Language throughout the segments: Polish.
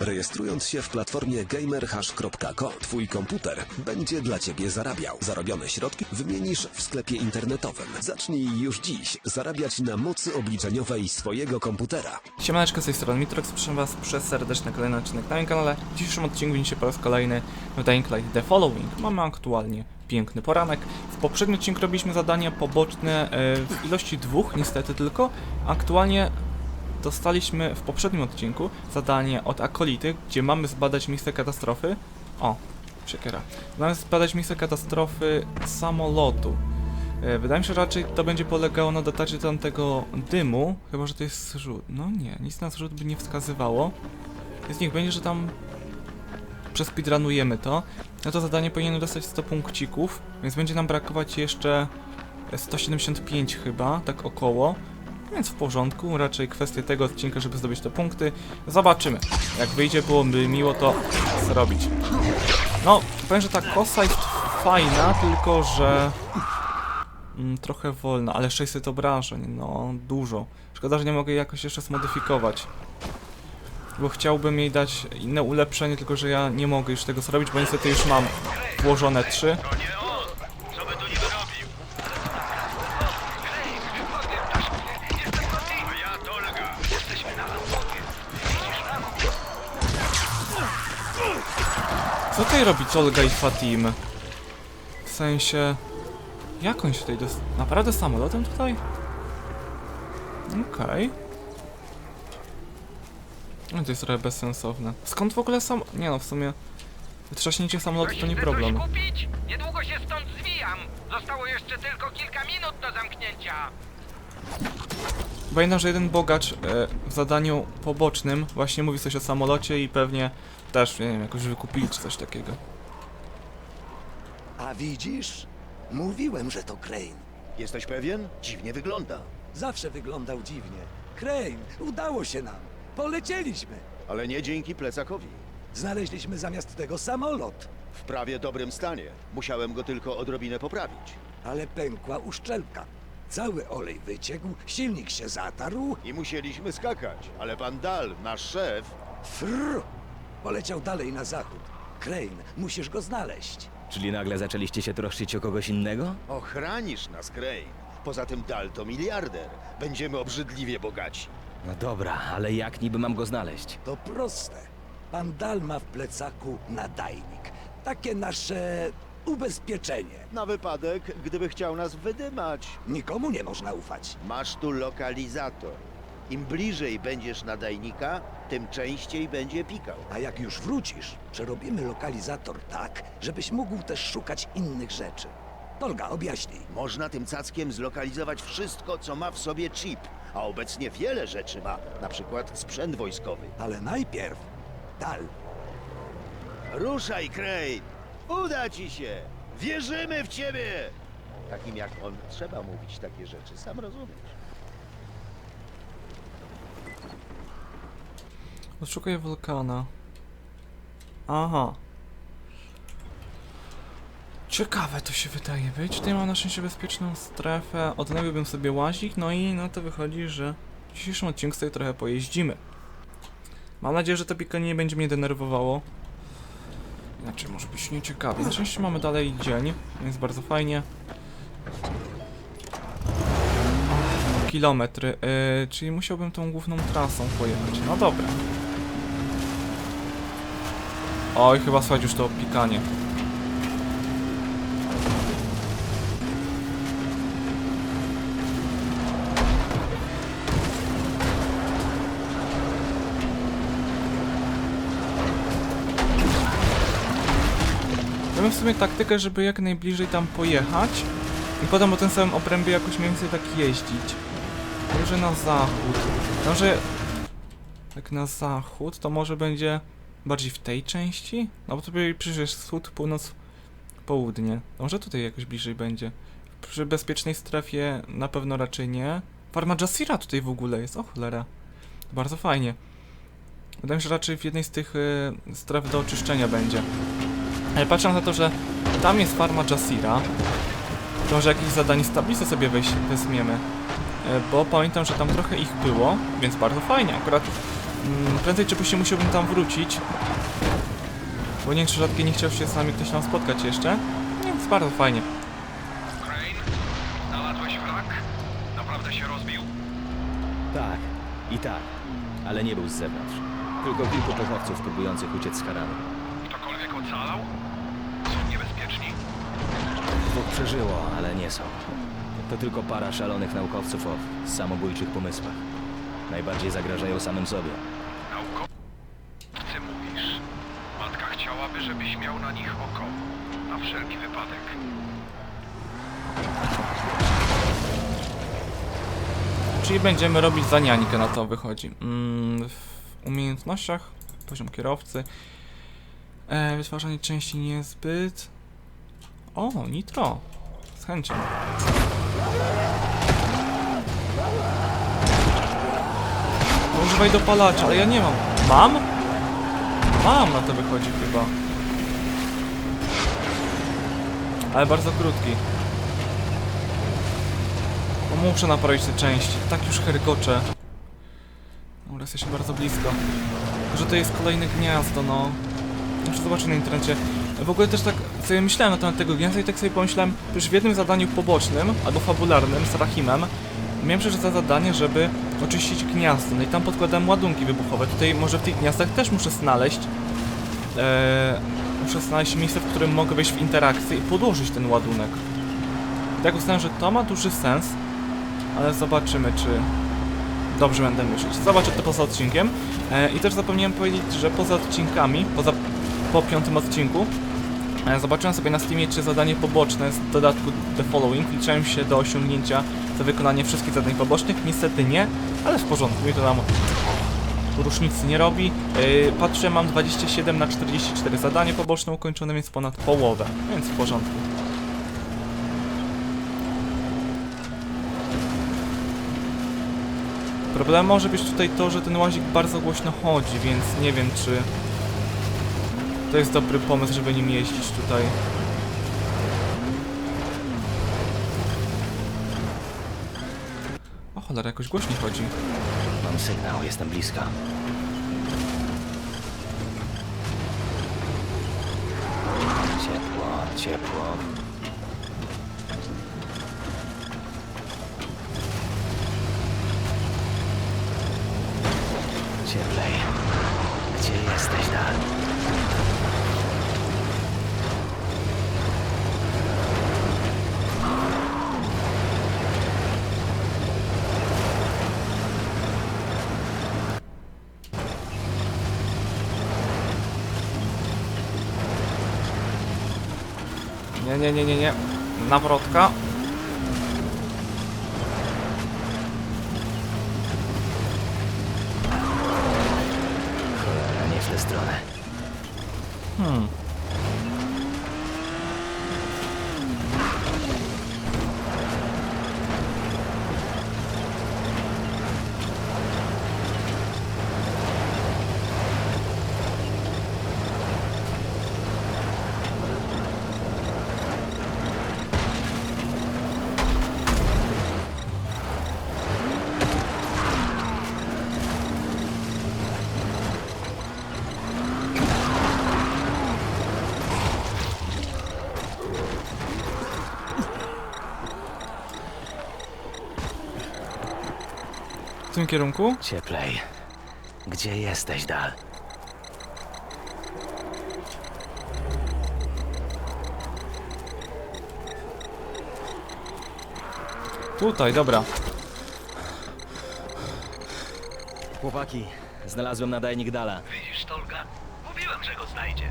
Rejestrując się w platformie gamerhash.co, twój komputer będzie dla ciebie zarabiał. Zarobione środki wymienisz w sklepie internetowym. Zacznij już dziś zarabiać na mocy obliczeniowej swojego komputera. Siemaneczko z tej strony Mitrox, zapraszam was przez serdeczny kolejny odcinek na moim kanale. W dzisiejszym odcinku widzicie po raz kolejny w Dying Light The Following. Mamy aktualnie piękny poranek. W poprzednim odcinku robiliśmy zadania poboczne e, w ilości dwóch, niestety tylko. Aktualnie dostaliśmy w poprzednim odcinku zadanie od Akolity, gdzie mamy zbadać miejsce katastrofy. O, siekiera. Mamy zbadać miejsce katastrofy samolotu. E, Wydaje mi się, że raczej to będzie polegało na dotarciu do tamtego dymu, chyba że to jest zrzut. No nie, nic na zrzut by nie wskazywało. Więc niech będzie, że tam przespeedrunujemy to. No to zadanie powinien dostać 100 punkcików, więc będzie nam brakować jeszcze 175 chyba, tak około. Więc w porządku, raczej kwestia tego odcinka, żeby zdobyć te punkty. Zobaczymy. Jak wyjdzie, byłoby miło to zrobić. No, powiem, że ta kosa jest fajna, tylko że Mm, trochę wolna, ale 600 obrażeń, no dużo. Szkoda, że nie mogę jej jakoś jeszcze zmodyfikować. Bo chciałbym jej dać inne ulepszenie, tylko że ja nie mogę już tego zrobić, bo niestety już mam włożone 3. tutaj robi Olga i Fatim? W sensie... Jak on się tutaj dos... Naprawdę samolotem tutaj? Okej. No to jest trochę bezsensowne. Skąd w ogóle sam... Nie no, w sumie... Trzaśnięcie samolotu to nie problem. Coś kupić? Niedługo się stąd zwijam. Zostało jeszcze tylko kilka minut do zamknięcia. Pamiętam, że jeden bogacz e, w zadaniu pobocznym właśnie mówi coś o samolocie i pewnie też, nie wiem, jakoś wykupili czy coś takiego. A widzisz? Mówiłem, że to Crane. Jesteś pewien? Dziwnie wygląda. Zawsze wyglądał dziwnie. Crane, udało się nam. Polecieliśmy. Ale nie dzięki plecakowi. Znaleźliśmy zamiast tego samolot, W prawie dobrym stanie. Musiałem go tylko odrobinę poprawić. ale pękła uszczelka. Cały olej wyciekł, silnik się zatarł. I musieliśmy skakać. Ale pan Dal, nasz szef, Frr! Poleciał dalej na zachód. Crane, musisz go znaleźć. Czyli nagle zaczęliście się troszczyć o kogoś innego? ochranisz nas, Crane. Poza tym Dal to miliarder. Będziemy obrzydliwie bogaci. No dobra, ale jak niby mam go znaleźć? To proste. Pan Dal ma w plecaku nadajnik. Takie nasze ubezpieczenie. Na wypadek, gdyby chciał nas wydymać. Nikomu nie można ufać. Masz tu lokalizator. Im bliżej będziesz nadajnika, tym częściej będzie pikał. A jak już wrócisz, przerobimy lokalizator tak, żebyś mógł też szukać innych rzeczy. Tolga, objaśnij. Można tym cackiem zlokalizować wszystko, co ma w sobie chip, a obecnie wiele rzeczy ma, na przykład sprzęt wojskowy. Ale najpierw Dal. Ruszaj, Crane! Uda ci się! Wierzymy w ciebie! Takim jak on trzeba mówić takie rzeczy, sam rozumiesz. Odszukaj wulkana. Aha. Ciekawe to się wydaje być. Tutaj mam na szczęście bezpieczną strefę. Odnowiłbym sobie łazik, no i no to wychodzi, że w dzisiejszym odcinku sobie trochę pojeździmy. Mam nadzieję, że to pikanie nie będzie mnie denerwowało. Inaczej może być nieciekawie. Na szczęście mamy dalej dzień, więc bardzo fajnie. Kilometry, yy, czyli musiałbym tą główną trasą pojechać. No dobra. Oj, chyba słychać już to pikanie. Mamy w sumie taktykę, żeby jak najbliżej tam pojechać i potem o tym samym obrębie jakoś mniej więcej tak jeździć. Może na zachód. Może jak na zachód, to może będzie bardziej w tej części? No bo by przecież wschód, północ, południe. Może tutaj jakoś bliżej będzie. Przy bezpiecznej strefie na pewno raczej nie. Farma Jasira tutaj w ogóle jest, o cholera. Bardzo fajnie. Wydaje mi się, że raczej w jednej z tych y, stref do oczyszczenia będzie. Ale patrząc na to, że tam jest farma Jasira, to może jakieś zadanie z tablicy sobie weź, weźmiemy. E, Bo pamiętam, że tam trochę ich było, więc bardzo fajnie. Akurat prędzej czy później musiałbym tam wrócić. Bo nie wiem, czy rzadkie nie chciał się z nami ktoś tam spotkać jeszcze. Więc bardzo fajnie. Crane, znalazłeś wrak? Naprawdę się rozbił? Tak, i tak. Ale nie był z zewnątrz. Tylko kilku pochowców próbujących uciec z Haranu. Ktokolwiek ocalał? Są niebezpieczni? Dwóch przeżyło, ale nie są. To tylko para szalonych naukowców o samobójczych pomysłach. Najbardziej zagrażają samym sobie. Naukowcy mówisz. Matka chciałaby, żebyś miał na nich oko. Na wszelki wypadek. Czyli będziemy robić za niańkę, na to wychodzi. Mm, w umiejętnościach, poziom kierowcy. E, wytwarzanie części niezbyt. O, nitro. Z chęcią. Używaj dopalacza, ale ja nie mam. Mam? Mam, na to wychodzi chyba. Ale bardzo krótki. No muszę naprawić te części. Tak już hergocze. Dobra, jesteśmy bardzo blisko. Że to jest kolejne gniazdo, no. Muszę zobaczyć na internecie. W ogóle też tak sobie myślałem na temat tego gniazda i tak sobie pomyślałem, że w jednym zadaniu pobocznym, albo fabularnym z Rahimem, miałem przecież za zadanie, żeby oczyścić gniazdo. No i tam podkładałem ładunki wybuchowe. Tutaj może w tych gniazdach też muszę znaleźć Eee, muszę znaleźć miejsce, w którym mogę wejść w interakcję i podłożyć ten ładunek. Tak uznałem, że to ma duży sens, ale zobaczymy, czy dobrze będę myśleć. Zobaczę to poza odcinkiem. E, I też zapomniałem powiedzieć, że poza odcinkami, poza po piątym odcinku, e, zobaczyłem sobie na Steamie, czy zadanie poboczne z dodatku The Following liczyłem się do osiągnięcia za wykonanie wszystkich zadań pobocznych. Niestety nie, ale w porządku, mi to tam różnicy nie robi. Yy, patrzę, mam 27 na 44 zadanie poboczne ukończone, więc ponad połowę, więc w porządku. Problem może być tutaj to, że ten łazik bardzo głośno chodzi, więc nie wiem czy to jest dobry pomysł, żeby nim jeździć tutaj. Cholera, jakoś głośniej chodzi. Mam sygnał, jestem blisko. Ciepło, ciepło. Cieplej. Gdzie jesteś, Dan? Nie, nie, nie, nie, nie. Nawrotka. Tym kierunku? Cieplej. Gdzie jesteś, Dal? Tutaj, dobra. Chłopaki, znalazłem nadajnik Dala. Widzisz, Tolga? Mówiłem, że go znajdzie.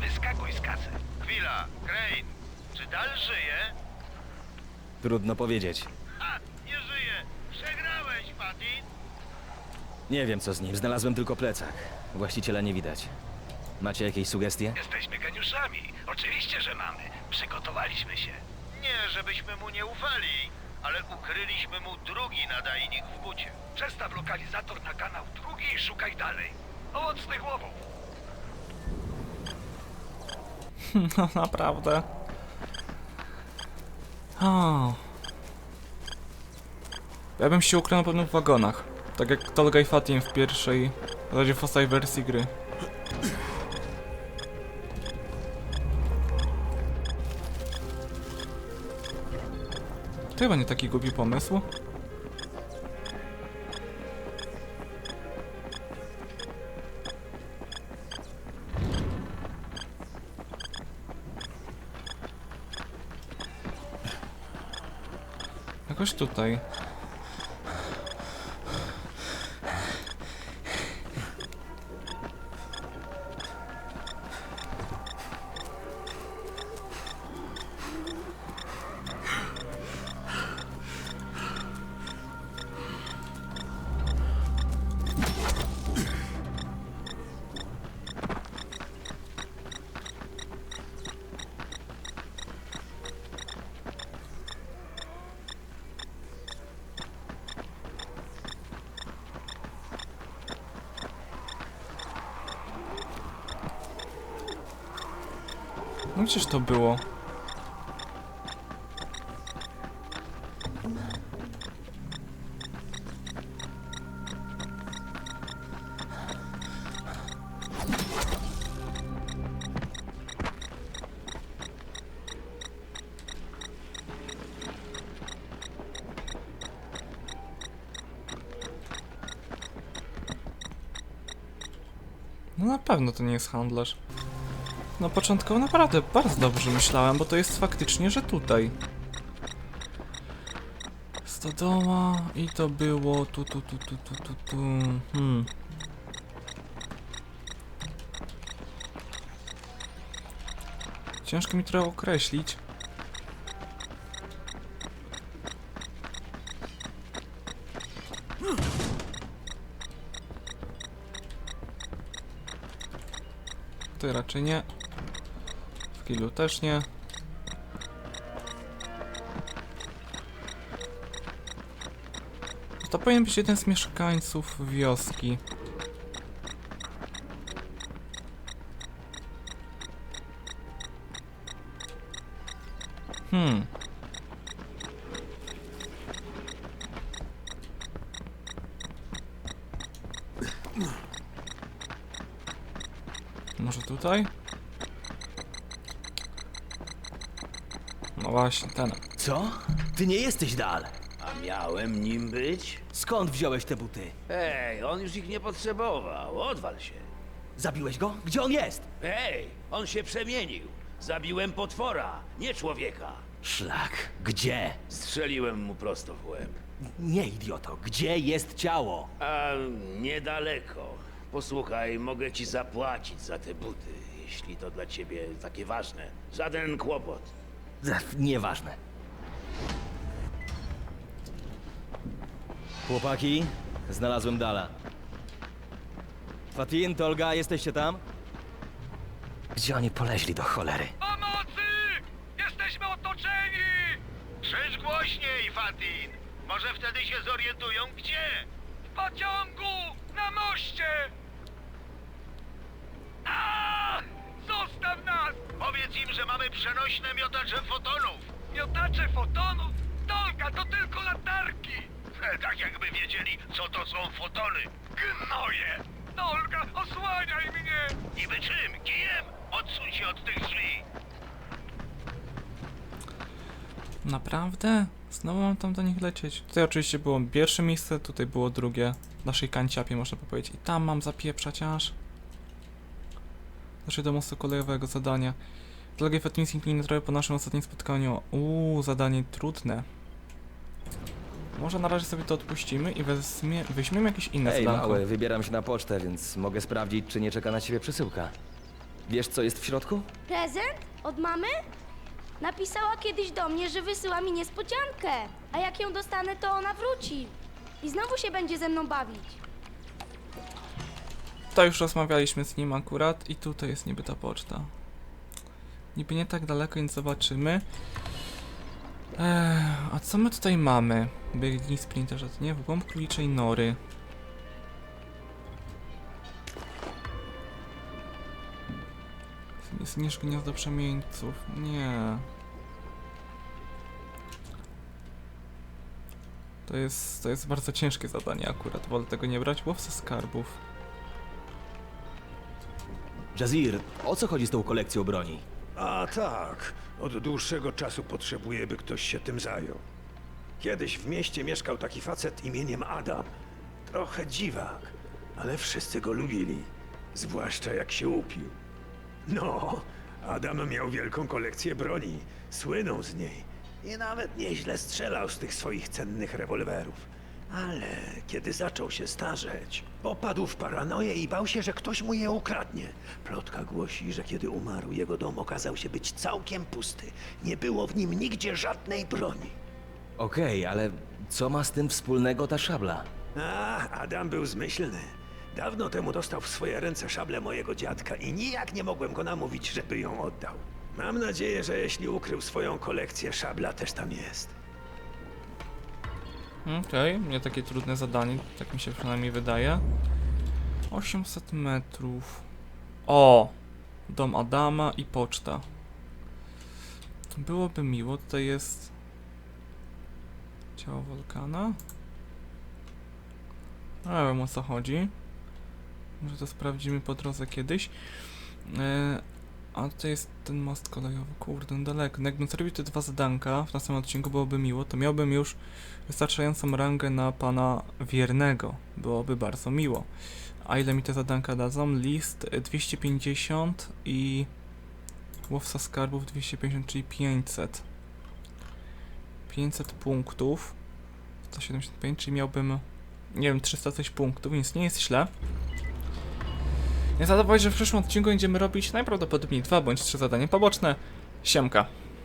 Wyskakuj z kasy. Chwila, Crane. Czy Dal żyje? Trudno powiedzieć. A, nie żyje. Przegrałeś, Patty. Nie wiem co z nim, znalazłem tylko plecak. Właściciela nie widać. Macie jakieś sugestie? Jesteśmy geniuszami. Oczywiście, że mamy. Przygotowaliśmy się. Nie, żebyśmy mu nie ufali, ale ukryliśmy mu drugi nadajnik w bucie. Przestaw lokalizator na kanał drugi i szukaj dalej. Owocnych łowów. No naprawdę. O. Ja bym się ukrył na pewno w wagonach. Tak jak Tolga i Fatim w pierwszej W razie w ostatniej wersji gry. To chyba nie taki głupi pomysł. Jakoś tutaj. No gdzież to było? No na pewno to nie jest handlarz. No początkowo naprawdę bardzo dobrze myślałem, bo to jest faktycznie, że tutaj. Stodoła i to było tu, tu, tu, tu, tu, tu, tu. Hmm. Ciężko mi trochę określić. Tutaj raczej nie. W też nie. To powinien być jeden z mieszkańców wioski. Hmm. Może tutaj? Właśnie, ten. Co? Ty nie jesteś Dal. A miałem nim być? Skąd wziąłeś te buty? Hej, on już ich nie potrzebował. Odwal się. Zabiłeś go? Gdzie on jest? Hej, on się przemienił. Zabiłem potwora, nie człowieka. Szlak. Gdzie? Strzeliłem mu prosto w łeb. Nie, idioto. Gdzie jest ciało? A niedaleko. Posłuchaj, mogę ci zapłacić za te buty, jeśli to dla ciebie takie ważne. Żaden kłopot. Nieważne. Chłopaki, znalazłem Dala. Fatin, Tolga, jesteście tam? Gdzie oni poleźli do cholery? Pomocy! Jesteśmy otoczeni! Krzycz głośniej, Fatin! Może wtedy się zorientują, gdzie? W pociągu! Na moście! A! Zostaw nas! Powiedz im, że mamy przenośne miotacze fotonów. Miotacze fotonów? Tolka, to tylko latarki! E, Tak jakby wiedzieli, co to są fotony. Gnoje! Tolka, osłaniaj mnie! Niby czym? Kijem? Odsuń się od tych drzwi. Naprawdę? Znowu mam tam do nich lecieć. Tutaj oczywiście było pierwsze miejsce, tutaj było drugie. W naszej kanciapie można powiedzieć. I tam mam zapieprzać aż. Znaczy do mostu kolejowego zadania. Drogie Fatmincing trochę po naszym ostatnim spotkaniu. Uuu, zadanie trudne. Może na razie sobie to odpuścimy i wezmie, weźmiemy jakieś inne Ej, zadanko. mały, wybieram się na pocztę, więc mogę sprawdzić, czy nie czeka na ciebie przesyłka. Wiesz, co jest w środku? Prezent? Od mamy? Napisała kiedyś do mnie, że wysyła mi niespodziankę. A jak ją dostanę, to ona wróci. I znowu się będzie ze mną bawić. To już rozmawialiśmy z nim akurat i tutaj jest niby ta poczta. Niby nie tak daleko, więc zobaczymy. Eee, a co my tutaj mamy? Byli sprinterze, to nie? W głąb króliczej nory. Zniszcz gniazdo przemieńców. Nie. To jest, to jest bardzo ciężkie zadanie akurat. Wolę tego nie brać. Łowca skarbów. Jazir, o co chodzi z tą kolekcją broni? A tak, od dłuższego czasu potrzebuję, by ktoś się tym zajął. Kiedyś w mieście mieszkał taki facet imieniem Adam. Trochę dziwak, ale wszyscy go lubili, zwłaszcza jak się upił. No, Adam miał wielką kolekcję broni, słynął z niej i nawet nieźle strzelał z tych swoich cennych rewolwerów. Ale kiedy zaczął się starzeć, popadł w paranoję i bał się, że ktoś mu je ukradnie. Plotka głosi, że kiedy umarł, jego dom okazał się być całkiem pusty. Nie było w nim nigdzie żadnej broni. Okej, ale co ma z tym wspólnego ta szabla? A, Adam był zmyślny. Dawno temu dostał w swoje ręce szablę mojego dziadka i nijak nie mogłem go namówić, żeby ją oddał. Mam nadzieję, że jeśli ukrył swoją kolekcję, szabla też tam jest. Okej, nie takie trudne zadanie, tak mi się przynajmniej wydaje. 800 metrów. O! Dom Adama i poczta. Byłoby miło, tutaj jest ciało wulkana. Nie wiem o co chodzi. Może to sprawdzimy po drodze kiedyś. E, a to jest ten most kolejowy. Kurde, no daleko. No jakbym zrobił te dwa zadanka w następnym odcinku, byłoby miło, to miałbym już wystarczającą rangę na pana wiernego. Byłoby bardzo miło. A ile mi te zadanka dadzą? List y, 250 i łowca skarbów 250, czyli 500. 500 punktów. 175, czyli miałbym, nie wiem, 300 coś punktów, więc nie jest źle. Nie zadowołać, że w przyszłym odcinku będziemy robić najprawdopodobniej dwa bądź trzy zadania poboczne. Siemka.